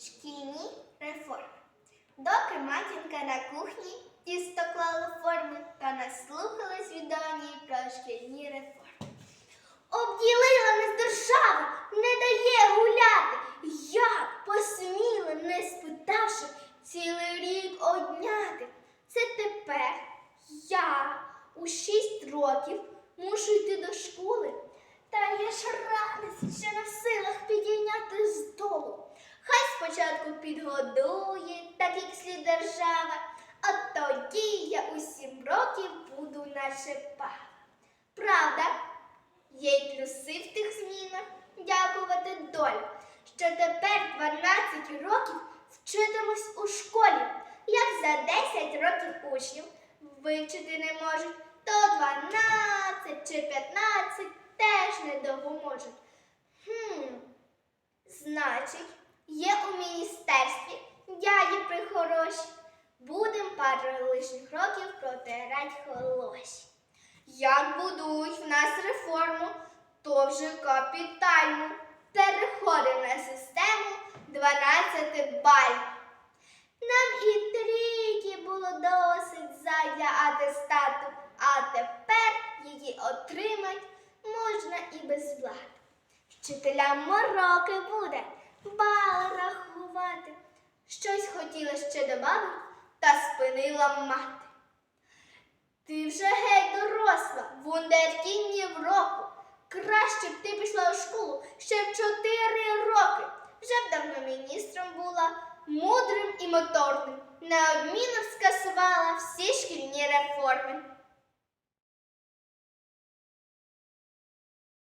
Шкільні реформи. Доки матінка на кухні тісто клала форми та наслухалась від Данії про шкільні реформи. Обділила нас держава, не дає гуляти. Як посміла, не спитавши, цілий рік одняти. Це тепер я у шість років мушу йти до школи. Та я ж радість ще не в силах підійняти з долу. Хай спочатку підгодує, так як слід держава, а тоді я у сім років буду наче пава. Правда, є й плюси в тих змінах, дякувати долі, що тепер 12 років вчитимусь у школі, як за 10 років учнів вивчити не можуть, то 12 чи 15 теж не допоможуть. Хм, значить, є у міністерстві дяді прихороші. Будем пару лишніх років протирать холоші. Як будують в нас реформу, то вже капітально переходимо на систему 12 балів. Нам і трійки було досить задля атестату, а тепер її отримать можна і без влади. Вчителям мороки буде. Щось хотіла ще добавити, та спинила мати. Ти вже геть доросла, вундеркінні в року. Краще б ти пішла у школу ще в чотири роки. Вже б давно міністром була, мудрим і моторним. Неодмінно скасувала всі шкільні реформи.